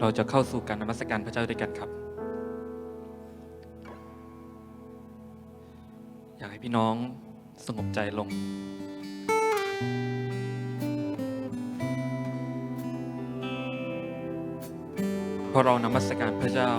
เราจะเข้าสู่การนมัสการพระเจ้าด้วยกันครับ อยากให้พี่น้องสงบใจลง พอเรานมัสการพระเจ้า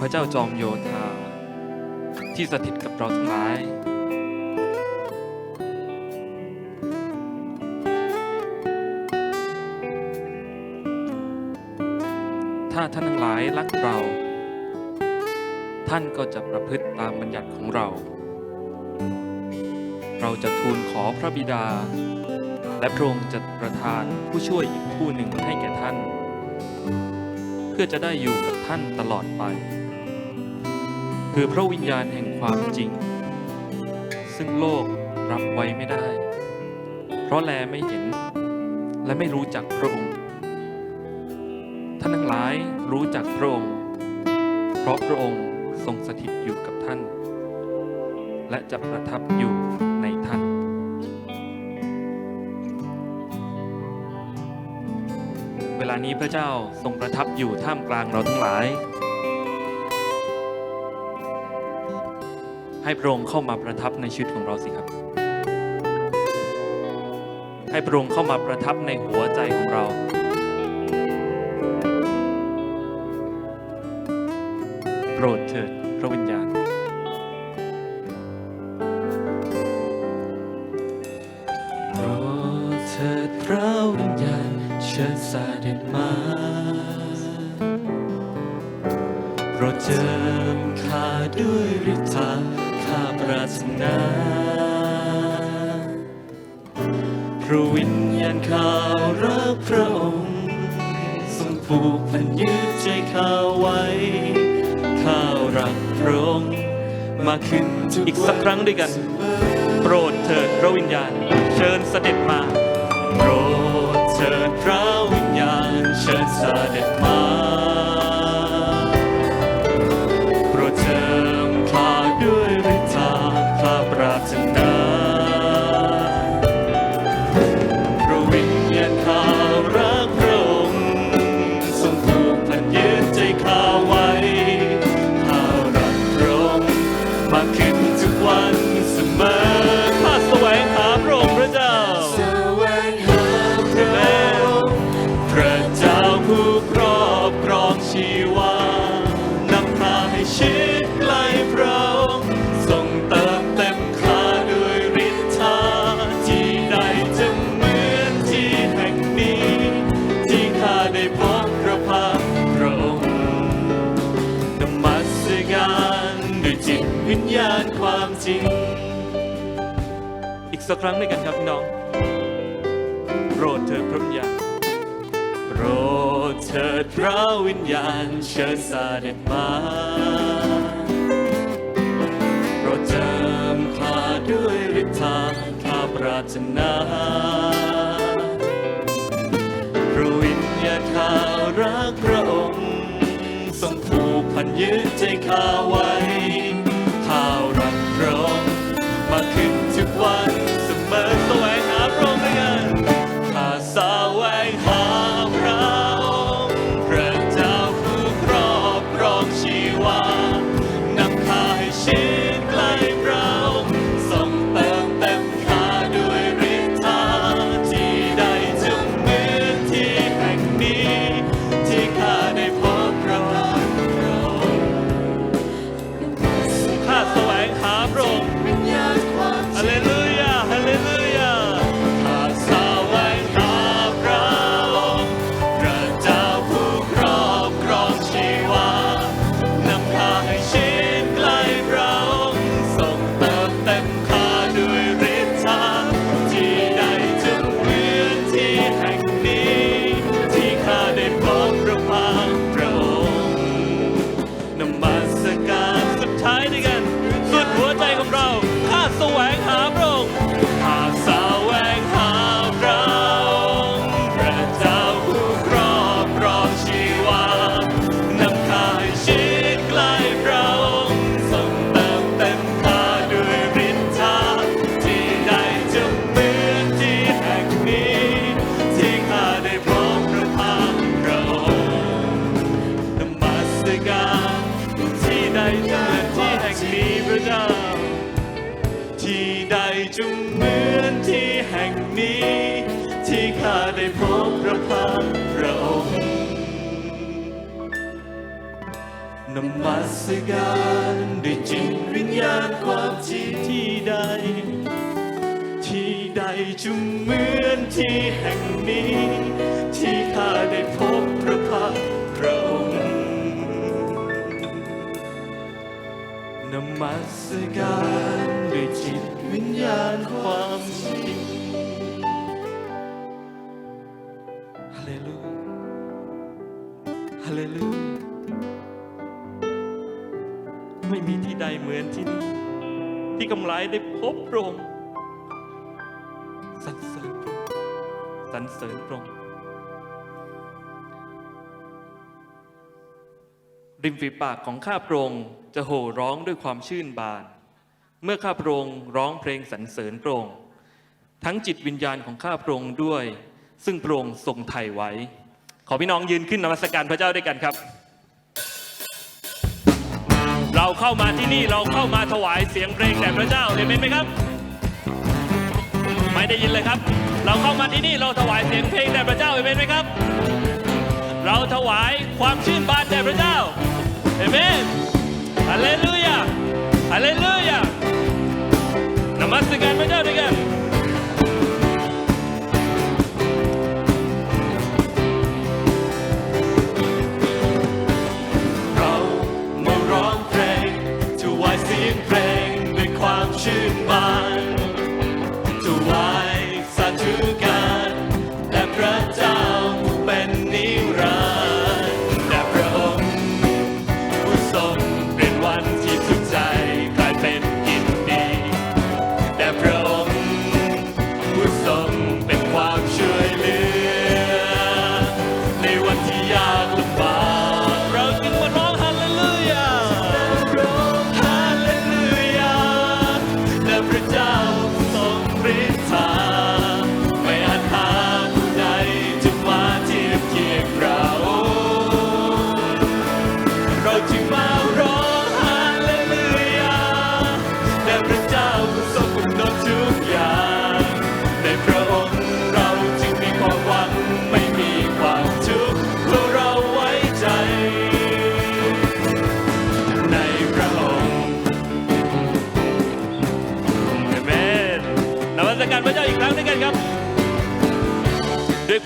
พระเจ้าจอมโยธาที่สถิตกับเราทั้งหลายายรักเรา ท่านก็จะประพฤติตามบัญญัติของเรา เราจะทูลขอพระบิดา และพระองค์จะประทานผู้ช่วยอีกผู้หนึ่งให้แก่ท่าน เพื่อจะได้อยู่กับท่านตลอดไป คือพระวิญญาณแห่งความจริง ซึ่งโลกรับไว้ไม่ได้ เพราะแลไม่เห็นและไม่รู้จักพระองค์ท่านทั้งหลาย รู้จักพระองค์ เพราะพระองค์ทรงสถิตอยู่กับท่าน และจะประทับอยู่ในท่าน เวลานี้พระเจ้าทรงประทับอยู่ท่ามกลางเราทั้งหลาย ให้พระองค์เข้ามาประทับในชีวิตของเราสิครับ ให้พระองค์เข้ามาประทับในหัวใจของเรา รดเถิดพระวิญญาณ โปรดเถิดพระวิญญาณเชิญเด็จมาโปรดเจิมข้าด้วยฤทธาข้าปรารถนาพระวิญญาณข้ารักพระองค์ทรงผูกพันยึดใจข้าไว้ รักพระองค์มากขึ้นอีกสักครั้งด้วยกัน โปรดเถิดพระวิญญาณ เชิญเสด็จมา วิญญาณความจริง อีกสักครั้งด้วยกันครับพี่น้อง โปรดเถิดพระวิญญาณโปรดเถิดพระวิญญาณเชิญเด็จมาโปรดเจิมข้าด้วยฤทธาข้าปรารถนาพระวิญญาณข้ารักพระองค์ทรงผูกพันยึดใจข้าไว้าก ที่ข้าได้พบพระพักตร์พระองค์นมัสการด้วยจิตวิญญาณความจริงที่ใด ที่ใดจะเหมือนที่แห่งนี้ ที่ข้าได้พบพระพักตร์พระองค์นมัสการด้วยจิตวิญญาณความจริง เหมือนที่นี่ ที่กำไรได้พบพระองค์สรรเสริญพระองค์สรรเสริญพระองค์ริมฝีปากของข้าพระองค์จะโห่ร้องด้วยความชื่นบาน เมื่อข้าพระองค์ร้องเพลงสรรเสริญพระองค์ทั้งจิตวิญญาณของข้าพระองค์ด้วย ซึ่งพระองค์ทรงไถ่ไว้ ขอพี่น้องยืนขึ้นนมัสการพระเจ้าด้วยกันครับ เราเข้ามาที่นี่เราเข้ามาถวายเสียงเพลงแด่พระเจ้าเห็นไหมครับ ไม่ได้ยินเลยครับ เราเข้ามาที่นี่เราถวายเสียงเพลงแด่พระเจ้าเอเมนไหมครับ เราถวายความชื่นบานแด่พระเจ้าเอเมนฮาเลลูยาฮาเลลูยานมัสการพระเจ้าด้วยกัน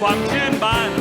ด้วย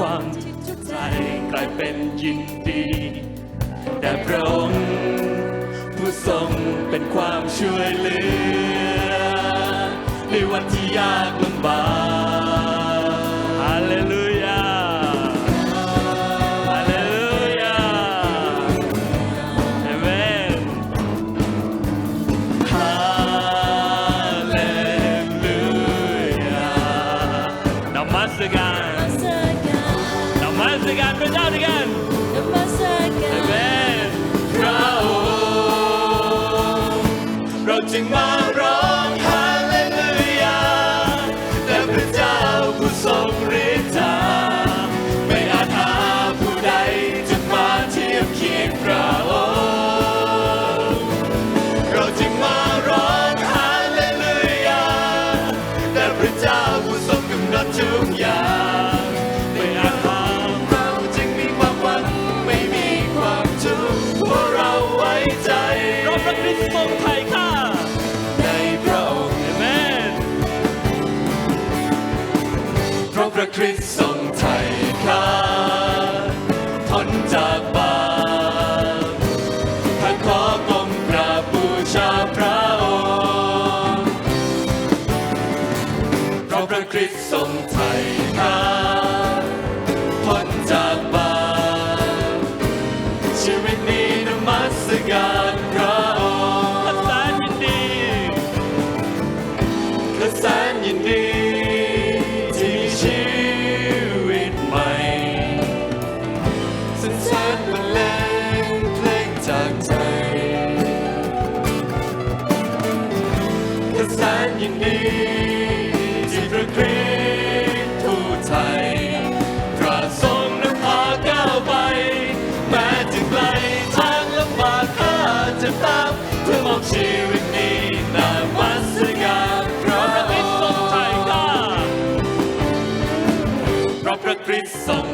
ความทุกข์ใจกลายเป็นยินดี แต่พระองค์ผู้ทรงเป็นความช่วยเหลือ ในวันที่ยากลำบาก haunting my ดินตามเพื่อมองชีวิตนี้ตามวัสการะพระคริสต์ทรงไถ่กล้เพระพระคริสต์ทรง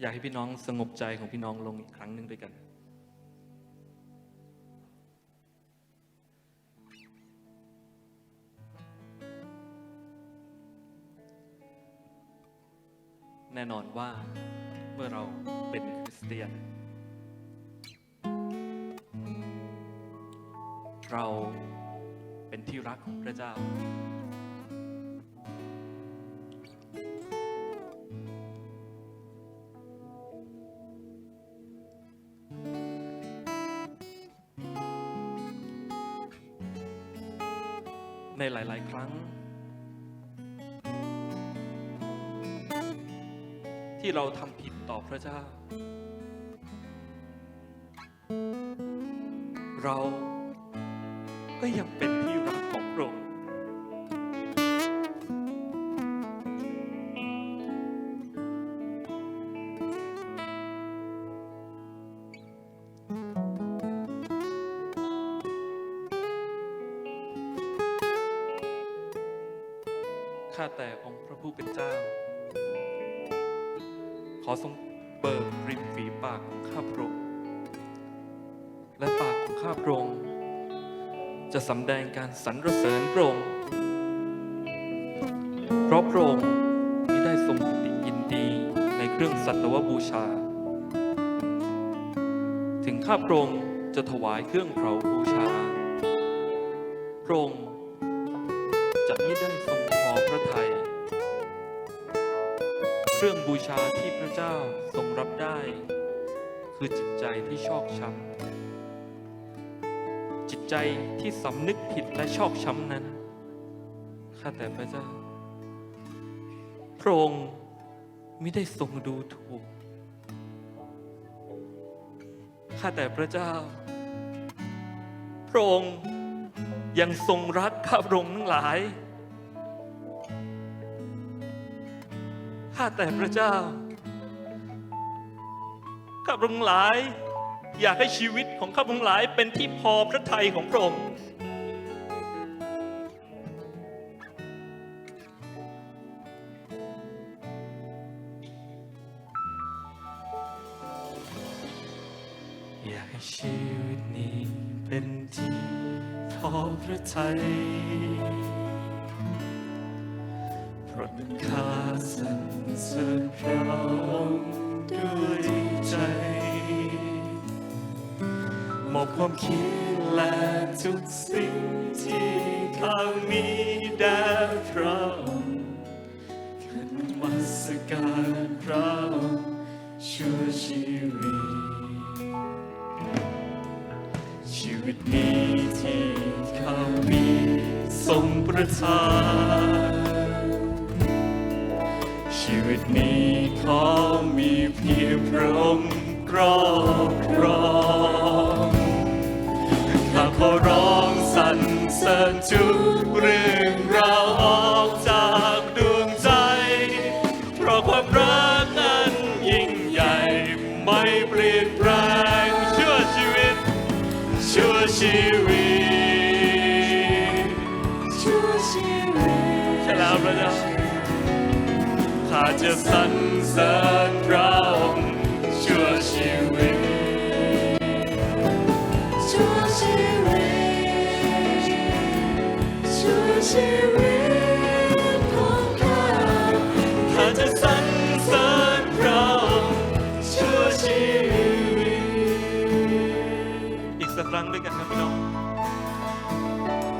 อยากให้พี่น้องสงบใจของพี่น้องลงอีกครั้งหนึ่งด้วยกัน แน่นอนว่าเมื่อเราเป็นคริสเตียน เราเป็นที่รักของพระเจ้า ในหลาย ๆ ครั้ง ที่เราทำผิดต่อพระเจ้า เราก็ยังเป็นที่ ดงการสรรเสริญพระองค์เพราะพระองค์มิได้ทรงปิติยินดีในเครื่องสัตวบูชา ถึงข้าพระองค์จะถวายเครื่องเผาบูชา พระองค์จะไม่ได้ทรงพอพระทัยเครื่องบูชาที่พระเจ้าทรงรับได้ คือจิตใจที่ชอกช้ำ ใจที่สำนึกผิดและชอกช้ำนั้น ข้าแต่พระเจ้า พระองค์ไม่ได้ทรงดูถูก ข้าแต่พระเจ้า พระองค์ยังทรงรักข้าพระองค์ทั้งหลาย ข้าแต่พระเจ้า ข้าพระองค์หลาย อยากให้ชีวิตของข้าพงหลายเป็นที่พอพระทัยของพระองค์อยากให้ชีวิตนี้เป็นที่พอพระทัยโปรดเป็นข้าสรรเสริญพระองค์ด้วยใจ มอบความคิดและทุกสิ่งที่ข้ามีแด่พระองค์ขึ้นมาสการพระองค์ชั่วชีวิต ชีวิตนี้ที่เขามีทรงประทาน ตใช่แล้วพระเจ้าข้าจะสรรเสริญพระองค์ชั่วชีวิตชั่วชีวิตชั่วชีวิตของข้าข้าจะสรรเสริญพระองค์ชั่วชีวิตอีกสักครั้งด้วยกันครับพี่น้อง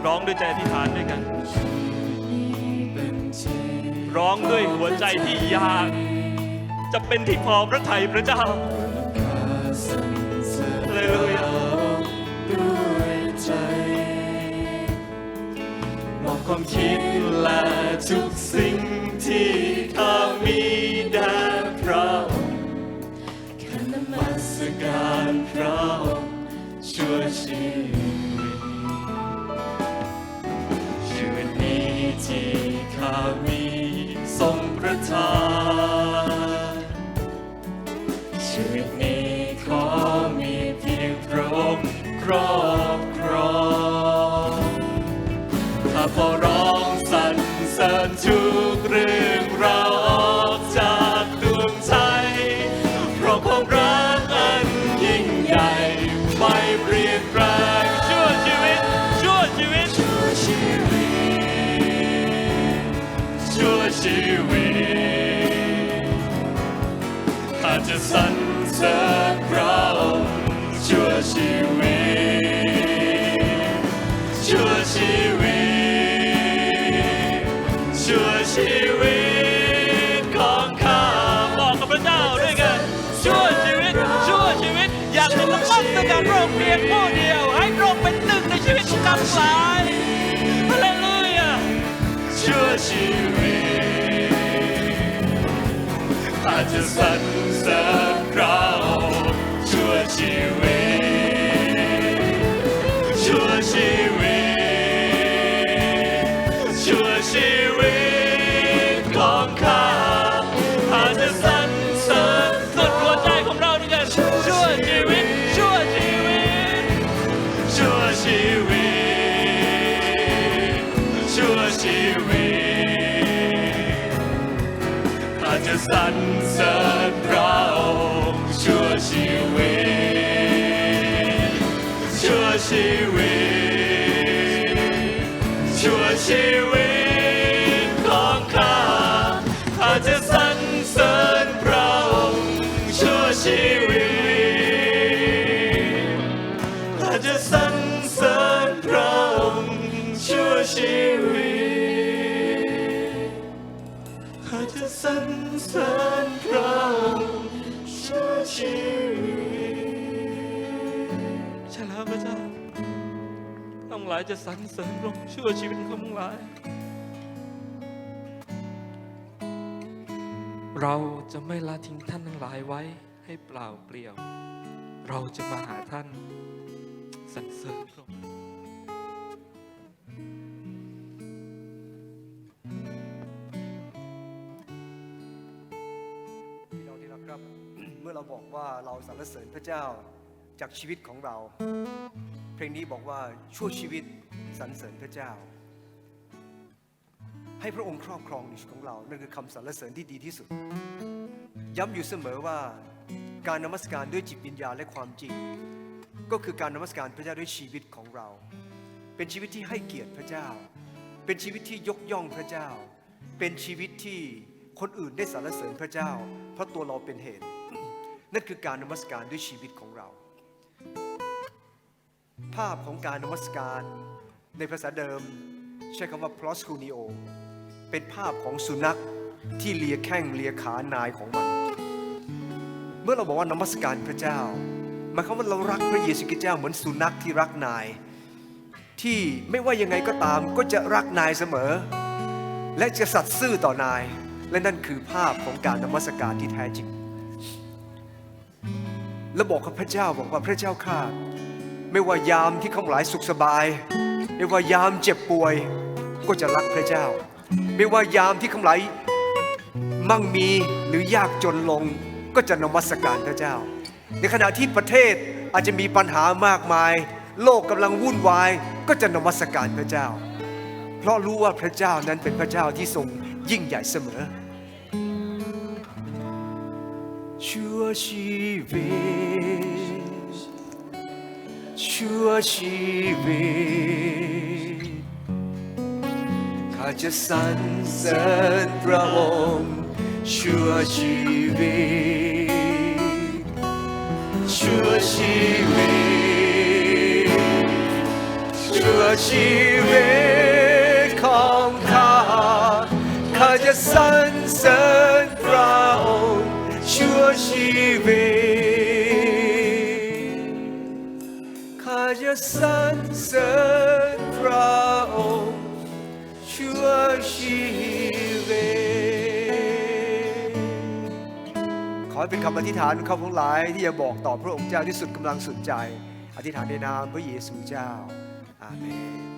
ร้องด้วยใจอธิษฐานด้วยกัน ร้องด้วยหัวใจที่อยาก จะเป็นที่พอพระทัยพระเจ้าเสริญฮาเลลูยาด้วยใจมอบความคิดและทุกสิ่งที่ข้ามีแด่พระองค์แค่นมัสการพระองค์ชั่วชีวิตชีวิตนี้ที่ข้ามี ทรงประทาน ชีวิตข้าจจะสรรเสริญพระองค์ชั่วชีวิตชั่วชีวิตชั่วชีวิตของข้าบอกกับพระเจ้าด้วยกันชั่วชีวิตชั่วชีวิตอยากจะนมัสการพระองค์เพียงผู้เดียว ให้พระองค์เป็นหนึ่งในชีวิตของข้าทั้งหลายฮาเลลูยาชั่วชีวิต จะสรรเสริญพระองค์ชั่วชีวิตชั่วชีวิตชั่วชีวิต ชีวิตของข้าข้าจะสรรเสริญพระองค์ชั่วชีวิตข้าจะสรรเสริญพระองค์ชั่วชีวิต จะสรรเสริญพระองค์ชั่วชีวิตของข้าทั้งหลาย เราจะไม่ละทิ้งท่านทั้งหลายไว้ให้เปล่าเปลี่ยว เราจะมาหาท่านสรรเสริญพระองค์เมื่อเราบอกว่าเราสรรเสริญพระเจ้าจากชีวิตของเรา เพลงนี้บอกว่าชั่วชีวิตสรรเสริญพระเจ้า ให้พระองค์ครอบครองในชีวิตของเรา นั่นคือคำสรรเสริญที่ดีที่สุด ย้ำอยู่เสมอว่าการนมัสการด้วยจิตวิญญาณและความจริง ก็คือการนมัสการพระเจ้าด้วยชีวิตของเรา เป็นชีวิตที่ให้เกียรติพระเจ้า เป็นชีวิตที่ยกย่องพระเจ้า เป็นชีวิตที่คนอื่นได้สรรเสริญพระเจ้า เพราะตัวเราเป็นเหตุ นั่นคือการนมัสการด้วยชีวิตของเรา ภาพของการนมัสการ ในภาษาเดิม ใช้คำว่า proskuneo เป็นภาพของสุนัขที่เลียแข้งเลียขานายของมัน เมื่อเราบอกว่านมัสการพระเจ้าหมายความว่าเรารักพระเยซูคริสต์เจ้าเหมือนสุนัขที่รักนาย ที่ไม่ว่ายังไงก็ตามก็จะรักนายเสมอ และจะสัตย์ซื่อต่อนาย และนั่นคือภาพของการนมัสการที่แท้จริงและบอกกับพระเจ้าบอกว่าพระเจ้าข้า ไม่ว่ายามที่เขาหลายสุขสบาย ไม่ว่ายามเจ็บป่วยก็จะรักพระเจ้า ไม่ว่ายามที่เขาหลายมั่งมีหรือยากจนลงก็จะนมัสการพระเจ้า ในขณะที่ประเทศอาจจะมีปัญหามากมาย โลกกำลังวุ่นวายก็จะนมัสการพระเจ้า เพราะรู้ว่าพระเจ้านั้นเป็นพระเจ้าที่ทรงยิ่งใหญ่เสมอชั่วชีวิต ชั่วชีวิต ข้าจะสรรเสริญพระองค์ชั่วชีวิต ชั่วชีวิต ชั่วชีวิตของข้า ข้าจะสรรเสริญพระองค์ชั่วชีวิต สรรเสริญพระองค์ชั่วชีวิตขอให้เป็นคำอธิษฐานของเขาทั้งหลายที่จะบอกต่อพระองค์เจ้าที่สุดกำลังสุดใจ อธิษฐานในนามพระเยซูเจ้าอาเมน